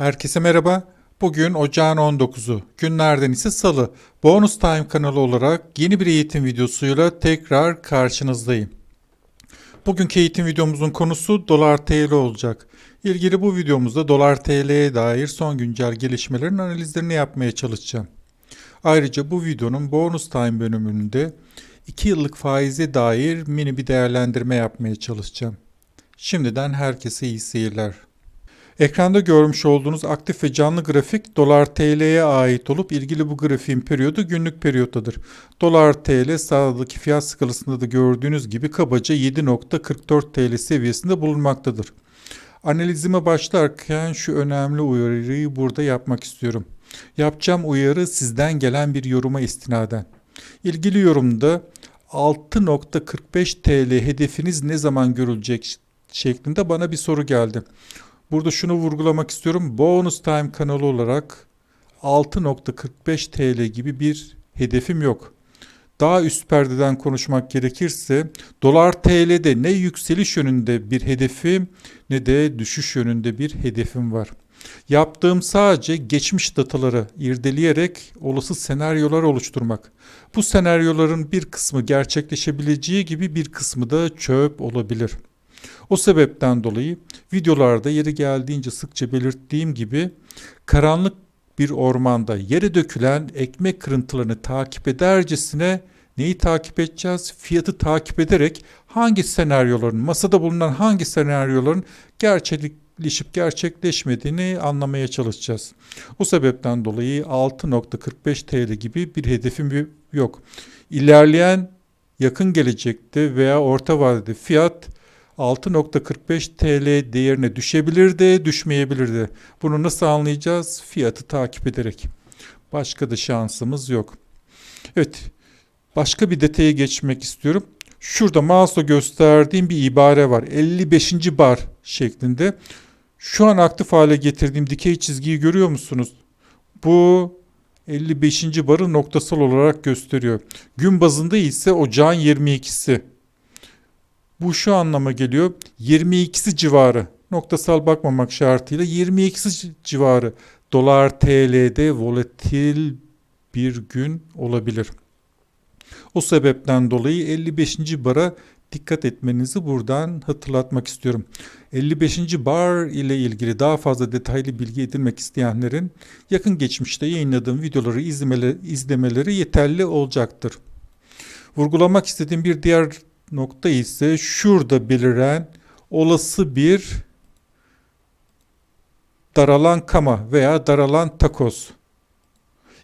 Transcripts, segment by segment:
Herkese merhaba. Bugün ocağın 19'u. Günlerden ise salı. Bonus Time kanalı olarak yeni bir eğitim videosuyla tekrar karşınızdayım. Bugünkü eğitim videomuzun konusu dolar TL olacak. İlgili bu videomuzda dolar TL'ye dair son güncel gelişmelerin analizlerini yapmaya çalışacağım. Ayrıca bu videonun bonus time bölümünde 2 yıllık faize dair mini bir değerlendirme yapmaya çalışacağım. Şimdiden herkese iyi seyirler. Ekranda görmüş olduğunuz aktif ve canlı grafik dolar TL'ye ait olup ilgili bu grafiğin periyodu günlük periyottadır. Dolar TL sağdaki fiyat skalasında da gördüğünüz gibi kabaca 7.44 TL seviyesinde bulunmaktadır. Analizime başlarken şu önemli uyarıyı burada yapmak istiyorum. Yapacağım uyarı sizden gelen bir yoruma istinaden. İlgili yorumda 6.45 TL hedefiniz ne zaman görülecek şeklinde bana bir soru geldi. Burada şunu vurgulamak istiyorum. Bonus Time kanalı olarak 6.45 TL gibi bir hedefim yok. Daha üst perdeden konuşmak gerekirse dolar TL'de ne yükseliş yönünde bir hedefim ne de düşüş yönünde bir hedefim var. Yaptığım sadece geçmiş dataları irdeleyerek olası senaryolar oluşturmak. Bu senaryoların bir kısmı gerçekleşebileceği gibi bir kısmı da çöp olabilir. O sebepten dolayı videolarda yeri geldiğince sıkça belirttiğim gibi karanlık bir ormanda yere dökülen ekmek kırıntılarını takip edercesine neyi takip edeceğiz? Fiyatı takip ederek hangi senaryoların, masada bulunan hangi senaryoların gerçekleşip gerçekleşmediğini anlamaya çalışacağız. O sebepten dolayı 6.45 TL gibi bir hedefim yok. İlerleyen yakın gelecekte veya orta vadede fiyat 6.45 TL değerine düşebilirdi, düşmeyebilirdi. Bunu nasıl anlayacağız? Fiyatı takip ederek. Başka da şansımız yok. Evet, başka bir detaya geçmek istiyorum. Şurada mouse'la gösterdiğim bir ibare var. 55. bar şeklinde. Şu an aktif hale getirdiğim dikey çizgiyi görüyor musunuz? Bu 55. barı noktasal olarak gösteriyor. Gün bazında ise ocağın 22'si. Bu şu anlama geliyor. 22'si civarı noktasal bakmamak şartıyla 22'si civarı dolar TL'de volatil bir gün olabilir. O sebepten dolayı 55. bara dikkat etmenizi buradan hatırlatmak istiyorum. 55. bar ile ilgili daha fazla detaylı bilgi edinmek isteyenlerin yakın geçmişte yayınladığım videoları izlemeleri, izlemeleri yeterli olacaktır. Vurgulamak istediğim bir diğer nokta ise şurada beliren olası bir daralan kama veya daralan takoz.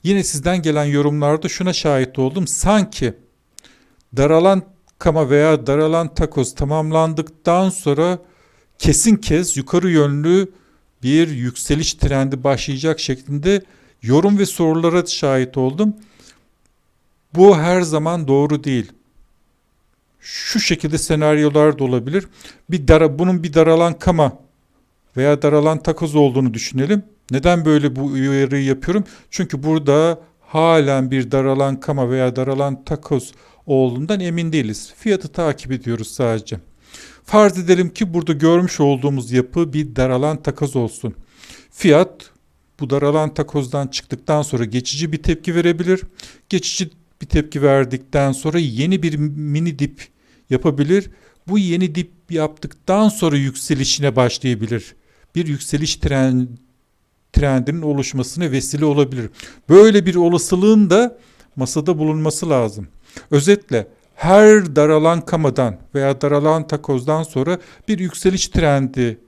Yine sizden gelen yorumlarda şuna şahit oldum. Sanki daralan kama veya daralan takoz tamamlandıktan sonra kesin kez yukarı yönlü bir yükseliş trendi başlayacak şeklinde yorum ve sorulara şahit oldum. Bu her zaman doğru değil şu şekilde senaryolar da olabilir. Bir dara, bunun bir daralan kama veya daralan takoz olduğunu düşünelim. Neden böyle bu uyarıyı yapıyorum? Çünkü burada halen bir daralan kama veya daralan takoz olduğundan emin değiliz. Fiyatı takip ediyoruz sadece. Farz edelim ki burada görmüş olduğumuz yapı bir daralan takoz olsun. Fiyat bu daralan takozdan çıktıktan sonra geçici bir tepki verebilir. Geçici bir tepki verdikten sonra yeni bir mini dip yapabilir. Bu yeni dip yaptıktan sonra yükselişine başlayabilir. Bir yükseliş trend, trendinin oluşmasına vesile olabilir. Böyle bir olasılığın da masada bulunması lazım. Özetle her daralan kamadan veya daralan takozdan sonra bir yükseliş trendi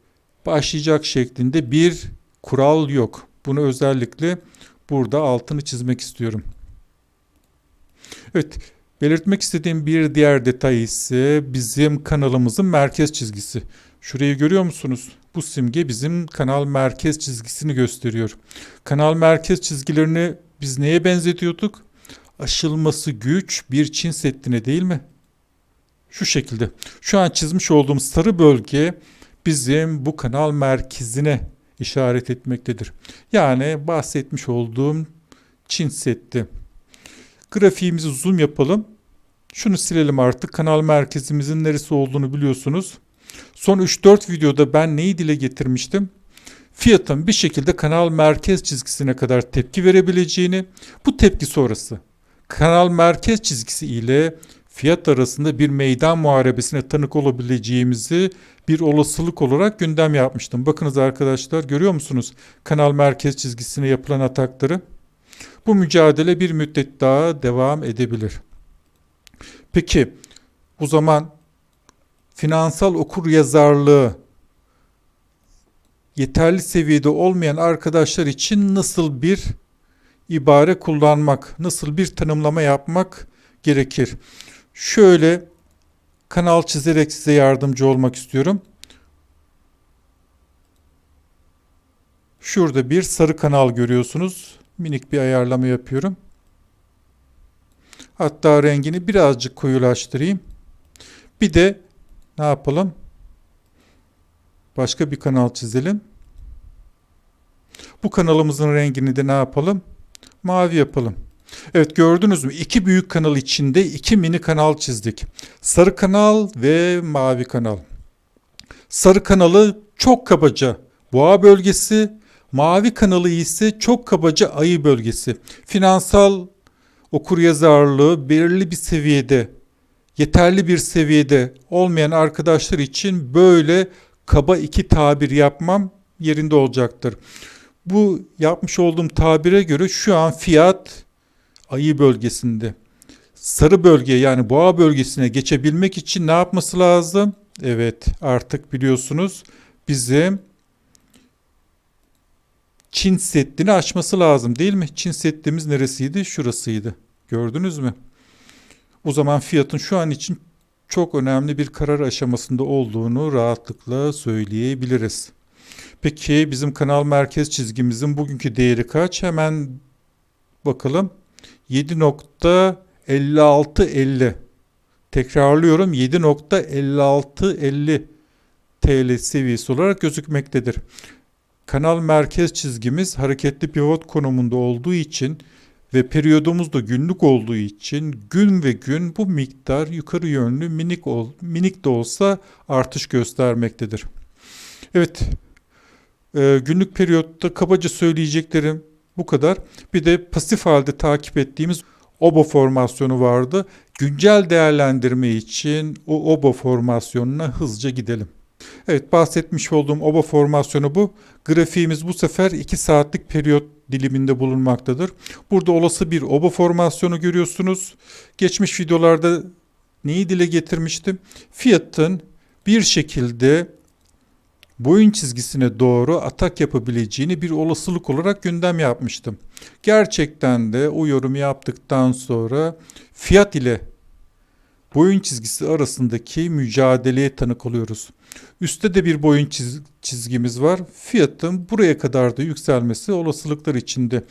başlayacak şeklinde bir kural yok. Bunu özellikle burada altını çizmek istiyorum. Evet, Belirtmek istediğim bir diğer detay ise bizim kanalımızın merkez çizgisi. Şurayı görüyor musunuz? Bu simge bizim kanal merkez çizgisini gösteriyor. Kanal merkez çizgilerini biz neye benzetiyorduk? Aşılması güç bir Çin Seddi'ne değil mi? Şu şekilde. Şu an çizmiş olduğum sarı bölge bizim bu kanal merkezine işaret etmektedir. Yani bahsetmiş olduğum Çin Seddi. Grafiğimizi zoom yapalım. Şunu silelim artık. Kanal merkezimizin neresi olduğunu biliyorsunuz. Son 3-4 videoda ben neyi dile getirmiştim? fiyatın bir şekilde kanal merkez çizgisine kadar tepki verebileceğini, bu tepki sonrası kanal merkez çizgisi ile fiyat arasında bir meydan muharebesine tanık olabileceğimizi bir olasılık olarak gündem yapmıştım. Bakınız arkadaşlar görüyor musunuz kanal merkez çizgisine yapılan atakları? Bu mücadele bir müddet daha devam edebilir. Peki o zaman finansal okur yazarlığı yeterli seviyede olmayan arkadaşlar için nasıl bir ibare kullanmak, nasıl bir tanımlama yapmak gerekir? Şöyle kanal çizerek size yardımcı olmak istiyorum. Şurada bir sarı kanal görüyorsunuz. Minik bir ayarlama yapıyorum. Hatta rengini birazcık koyulaştırayım. Bir de ne yapalım? Başka bir kanal çizelim. Bu kanalımızın rengini de ne yapalım? Mavi yapalım. Evet gördünüz mü? İki büyük kanal içinde iki mini kanal çizdik. Sarı kanal ve mavi kanal. Sarı kanalı çok kabaca boğa bölgesi, mavi kanalı ise çok kabaca ayı bölgesi. Finansal okuryazarlığı belirli bir seviyede, yeterli bir seviyede olmayan arkadaşlar için böyle kaba iki tabir yapmam yerinde olacaktır. Bu yapmış olduğum tabire göre şu an fiyat ayı bölgesinde. Sarı bölge yani boğa bölgesine geçebilmek için ne yapması lazım? Evet artık biliyorsunuz bizim Çin Seddi'ni aşması lazım değil mi? Çin Seddi'miz neresiydi? Şurasıydı. Gördünüz mü? O zaman fiyatın şu an için çok önemli bir karar aşamasında olduğunu rahatlıkla söyleyebiliriz. Peki bizim kanal merkez çizgimizin bugünkü değeri kaç? Hemen bakalım. 7.5650 Tekrarlıyorum 7.5650 TL seviyesi olarak gözükmektedir. Kanal merkez çizgimiz hareketli pivot konumunda olduğu için ve periyodumuz da günlük olduğu için gün ve gün bu miktar yukarı yönlü minik ol, minik de olsa artış göstermektedir. Evet, e, günlük periyotta kabaca söyleyeceklerim bu kadar. Bir de pasif halde takip ettiğimiz OBO formasyonu vardı. Güncel değerlendirme için o OBO formasyonuna hızlıca gidelim. Evet bahsetmiş olduğum OBA formasyonu bu. Grafiğimiz bu sefer 2 saatlik periyot diliminde bulunmaktadır. Burada olası bir OBA formasyonu görüyorsunuz. Geçmiş videolarda neyi dile getirmiştim? Fiyatın bir şekilde boyun çizgisine doğru atak yapabileceğini bir olasılık olarak gündem yapmıştım. Gerçekten de o yorumu yaptıktan sonra fiyat ile boyun çizgisi arasındaki mücadeleye tanık oluyoruz. Üstte de bir boyun çiz çizgimiz var. Fiyatın buraya kadar da yükselmesi olasılıklar içinde.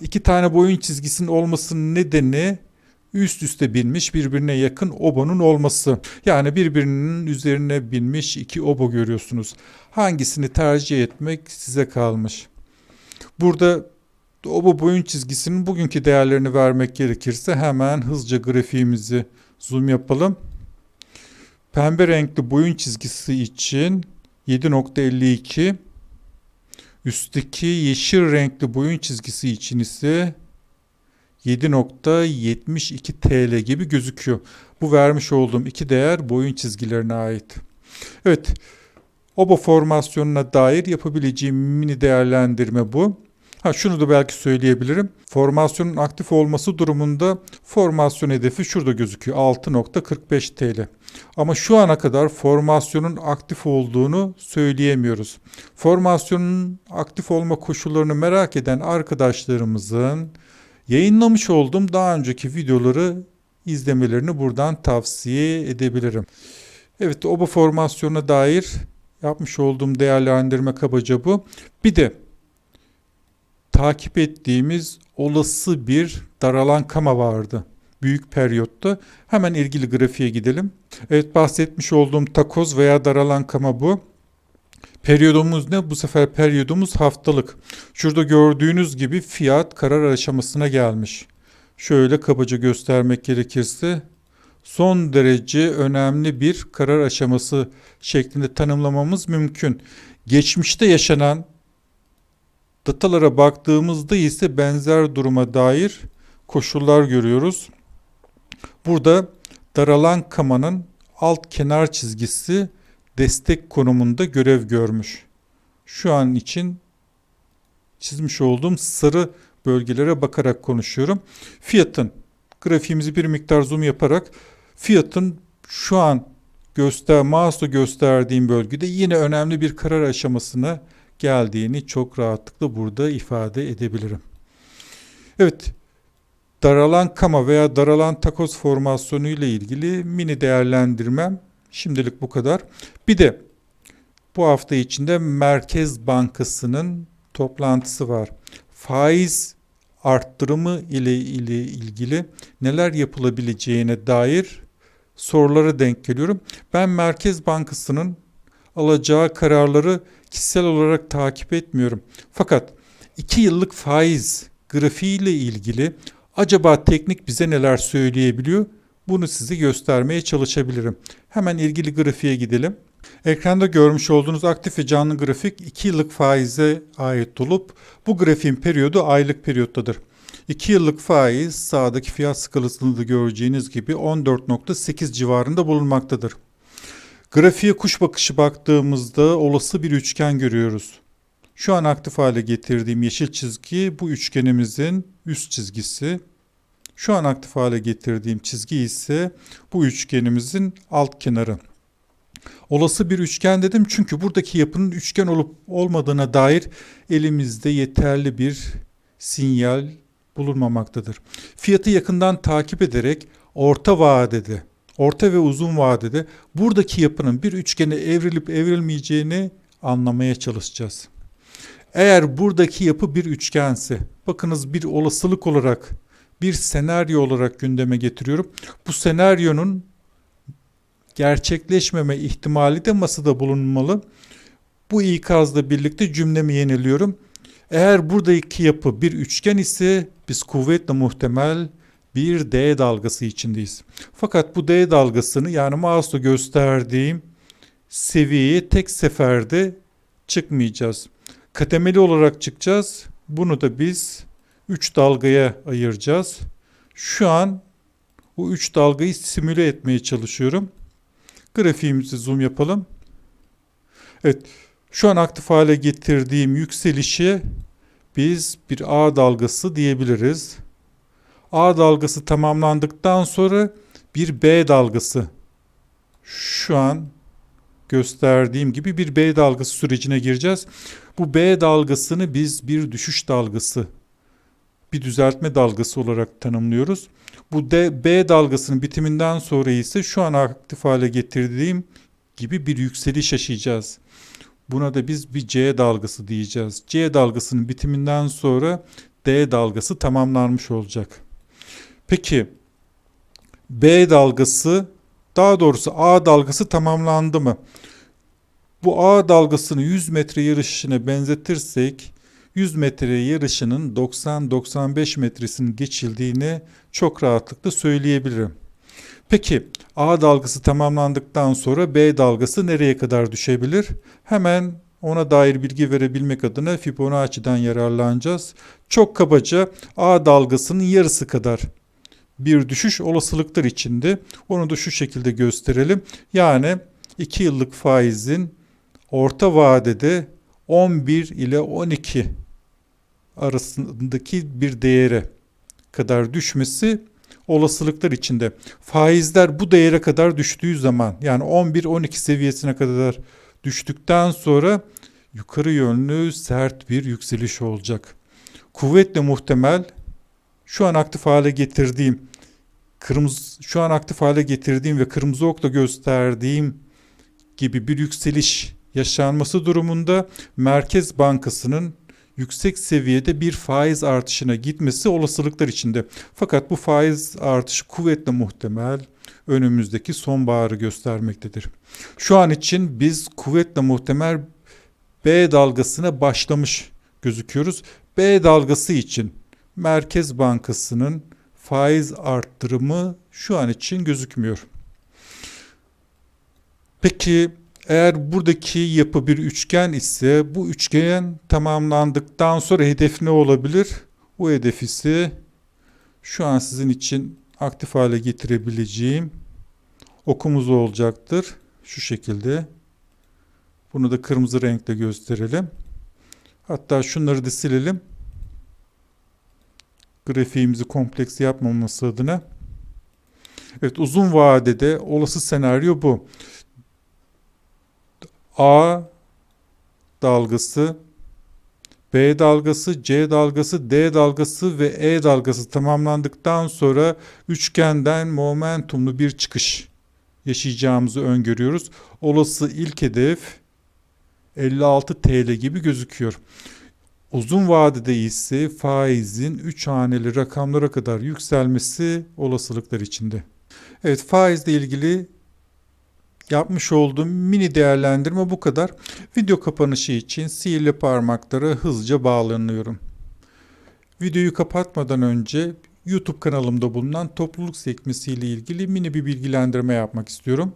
İki tane boyun çizgisinin olmasının nedeni üst üste binmiş birbirine yakın obanın olması. Yani birbirinin üzerine binmiş iki oba görüyorsunuz. Hangisini tercih etmek size kalmış. Burada oba boyun çizgisinin bugünkü değerlerini vermek gerekirse hemen hızlıca grafiğimizi zoom yapalım. Pembe renkli boyun çizgisi için 7.52 üstteki yeşil renkli boyun çizgisi için ise 7.72 TL gibi gözüküyor. Bu vermiş olduğum iki değer boyun çizgilerine ait. Evet, oba formasyonuna dair yapabileceğim mini değerlendirme bu. Ha şunu da belki söyleyebilirim. Formasyonun aktif olması durumunda formasyon hedefi şurada gözüküyor. 6.45 TL. Ama şu ana kadar formasyonun aktif olduğunu söyleyemiyoruz. Formasyonun aktif olma koşullarını merak eden arkadaşlarımızın yayınlamış olduğum daha önceki videoları izlemelerini buradan tavsiye edebilirim. Evet oba formasyona dair yapmış olduğum değerlendirme kabaca bu. Bir de takip ettiğimiz olası bir daralan kama vardı büyük periyotta. Hemen ilgili grafiğe gidelim. Evet bahsetmiş olduğum takoz veya daralan kama bu. Periyodumuz ne? Bu sefer periyodumuz haftalık. Şurada gördüğünüz gibi fiyat karar aşamasına gelmiş. Şöyle kabaca göstermek gerekirse son derece önemli bir karar aşaması şeklinde tanımlamamız mümkün. Geçmişte yaşanan datalara baktığımızda ise benzer duruma dair koşullar görüyoruz. Burada daralan kamanın alt kenar çizgisi destek konumunda görev görmüş. Şu an için çizmiş olduğum sarı bölgelere bakarak konuşuyorum. Fiyatın grafiğimizi bir miktar zoom yaparak fiyatın şu an göster mouse'la gösterdiğim bölgede yine önemli bir karar aşamasına geldiğini çok rahatlıkla burada ifade edebilirim. Evet, daralan kama veya daralan takoz formasyonu ile ilgili mini değerlendirmem şimdilik bu kadar. Bir de bu hafta içinde Merkez Bankası'nın toplantısı var. Faiz arttırımı ile, ile ilgili neler yapılabileceğine dair sorulara denk geliyorum. Ben Merkez Bankası'nın alacağı kararları kişisel olarak takip etmiyorum. Fakat 2 yıllık faiz grafiği ile ilgili acaba teknik bize neler söyleyebiliyor? Bunu size göstermeye çalışabilirim. Hemen ilgili grafiğe gidelim. Ekranda görmüş olduğunuz aktif ve canlı grafik 2 yıllık faize ait olup bu grafiğin periyodu aylık periyottadır. 2 yıllık faiz sağdaki fiyat skalasında da göreceğiniz gibi 14.8 civarında bulunmaktadır. Grafiğe kuş bakışı baktığımızda olası bir üçgen görüyoruz. Şu an aktif hale getirdiğim yeşil çizgi bu üçgenimizin üst çizgisi. Şu an aktif hale getirdiğim çizgi ise bu üçgenimizin alt kenarı. Olası bir üçgen dedim çünkü buradaki yapının üçgen olup olmadığına dair elimizde yeterli bir sinyal bulunmamaktadır. Fiyatı yakından takip ederek orta vadede, orta ve uzun vadede buradaki yapının bir üçgene evrilip evrilmeyeceğini anlamaya çalışacağız. Eğer buradaki yapı bir üçgense, bakınız bir olasılık olarak, bir senaryo olarak gündeme getiriyorum. Bu senaryonun gerçekleşmeme ihtimali de masada bulunmalı. Bu ikazla birlikte cümlemi yeniliyorum. Eğer buradaki yapı bir üçgen ise biz kuvvetle muhtemel bir D dalgası içindeyiz. Fakat bu D dalgasını yani mouse'la gösterdiğim seviyeye tek seferde çıkmayacağız. Kademeli olarak çıkacağız. Bunu da biz 3 dalgaya ayıracağız. Şu an bu 3 dalgayı simüle etmeye çalışıyorum. Grafiğimizi zoom yapalım. Evet, şu an aktif hale getirdiğim yükselişi biz bir A dalgası diyebiliriz. A dalgası tamamlandıktan sonra bir B dalgası şu an gösterdiğim gibi bir B dalgası sürecine gireceğiz. Bu B dalgasını biz bir düşüş dalgası, bir düzeltme dalgası olarak tanımlıyoruz. Bu D, B dalgasının bitiminden sonra ise şu an aktif hale getirdiğim gibi bir yükseliş yaşayacağız. Buna da biz bir C dalgası diyeceğiz. C dalgasının bitiminden sonra D dalgası tamamlanmış olacak. Peki B dalgası daha doğrusu A dalgası tamamlandı mı? Bu A dalgasını 100 metre yarışına benzetirsek 100 metre yarışının 90-95 metresinin geçildiğini çok rahatlıkla söyleyebilirim. Peki A dalgası tamamlandıktan sonra B dalgası nereye kadar düşebilir? Hemen ona dair bilgi verebilmek adına Fibonacci'den yararlanacağız. Çok kabaca A dalgasının yarısı kadar bir düşüş olasılıklar içinde. Onu da şu şekilde gösterelim. Yani 2 yıllık faizin orta vadede 11 ile 12 arasındaki bir değere kadar düşmesi olasılıklar içinde. Faizler bu değere kadar düştüğü zaman yani 11-12 seviyesine kadar düştükten sonra yukarı yönlü sert bir yükseliş olacak. Kuvvetle muhtemel şu an aktif hale getirdiğim kırmızı şu an aktif hale getirdiğim ve kırmızı okla gösterdiğim gibi bir yükseliş yaşanması durumunda Merkez Bankası'nın yüksek seviyede bir faiz artışına gitmesi olasılıklar içinde. Fakat bu faiz artışı kuvvetle muhtemel önümüzdeki sonbaharı göstermektedir. Şu an için biz kuvvetle muhtemel B dalgasına başlamış gözüküyoruz. B dalgası için Merkez Bankası'nın faiz arttırımı şu an için gözükmüyor. Peki Eğer buradaki yapı bir üçgen ise bu üçgen tamamlandıktan sonra hedef ne olabilir? Bu hedef ise şu an sizin için aktif hale getirebileceğim okumuz olacaktır. Şu şekilde. Bunu da kırmızı renkle gösterelim. Hatta şunları da silelim. Grafiğimizi kompleks yapmaması adına. Evet uzun vadede olası senaryo bu. A dalgası, B dalgası, C dalgası, D dalgası ve E dalgası tamamlandıktan sonra üçgenden momentumlu bir çıkış yaşayacağımızı öngörüyoruz. Olası ilk hedef 56 TL gibi gözüküyor. Uzun vadede ise faizin 3 haneli rakamlara kadar yükselmesi olasılıklar içinde. Evet faizle ilgili yapmış olduğum mini değerlendirme bu kadar. Video kapanışı için sihirli parmaklara hızlıca bağlanıyorum. Videoyu kapatmadan önce YouTube kanalımda bulunan topluluk sekmesi ile ilgili mini bir bilgilendirme yapmak istiyorum.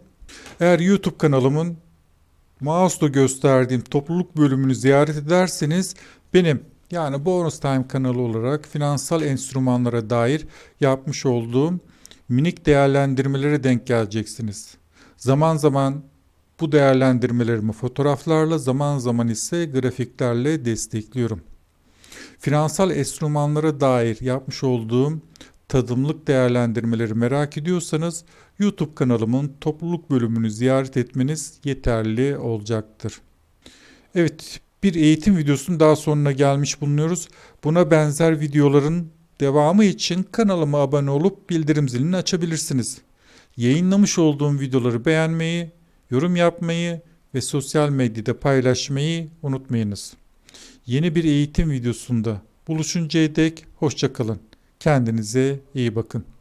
Eğer YouTube kanalımın mouse'la gösterdiğim topluluk bölümünü ziyaret ederseniz benim yani Bonus Time kanalı olarak finansal enstrümanlara dair yapmış olduğum minik değerlendirmelere denk geleceksiniz. Zaman zaman bu değerlendirmelerimi fotoğraflarla, zaman zaman ise grafiklerle destekliyorum. Finansal enstrümanlara dair yapmış olduğum tadımlık değerlendirmeleri merak ediyorsanız YouTube kanalımın topluluk bölümünü ziyaret etmeniz yeterli olacaktır. Evet, bir eğitim videosunun daha sonuna gelmiş bulunuyoruz. Buna benzer videoların devamı için kanalıma abone olup bildirim zilini açabilirsiniz. Yayınlamış olduğum videoları beğenmeyi, yorum yapmayı ve sosyal medyada paylaşmayı unutmayınız. Yeni bir eğitim videosunda buluşuncaya dek hoşçakalın. Kendinize iyi bakın.